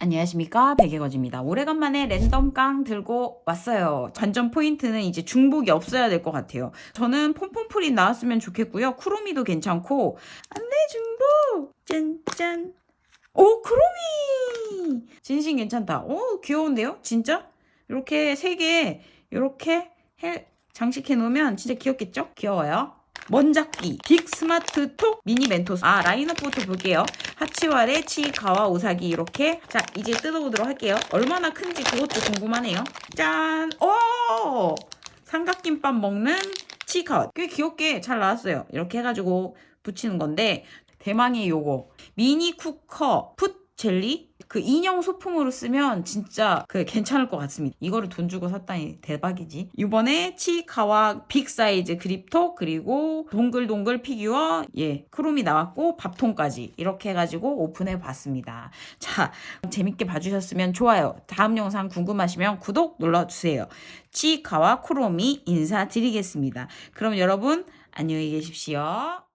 안녕하십니까 백예거지입니다. 오래간만에 랜덤 깡 들고 왔어요. 관전 포인트는 이제 중복이 없어야 될 것 같아요. 저는 폼폼프린 나왔으면 좋겠고요. 쿠로미도 괜찮고 안돼 중복 짠짠 오 쿠로미 진심 괜찮다. 오 귀여운데요 진짜 이렇게 세 개 이렇게 해 장식해 놓으면 진짜 귀엽겠죠? 귀여워요. 먼작기 빅 스마트 톡 미니 멘토스. 아 라인업부터 볼게요. 하치와레 치카와 오사기 이렇게. 자 이제 뜯어보도록 할게요. 얼마나 큰지 그것도 궁금하네요. 짠 오! 삼각김밥 먹는 치카와 꽤 귀엽게 잘 나왔어요. 이렇게 해가지고 붙이는 건데 대망의 요거. 미니 쿠커 풋 젤리 그 인형 소품으로 쓰면 진짜 그 괜찮을 것 같습니다. 이거를 돈 주고 샀다니 대박이지. 이번에 치카와 빅 사이즈 그립톡 그리고 동글동글 피규어 예 크롬이 나왔고 밥통까지 이렇게 해가지고 오픈해 봤습니다. 자 재밌게 봐주셨으면 좋아요. 다음 영상 궁금하시면 구독 눌러주세요. 치카와 크롬이 인사드리겠습니다. 그럼 여러분 안녕히 계십시오.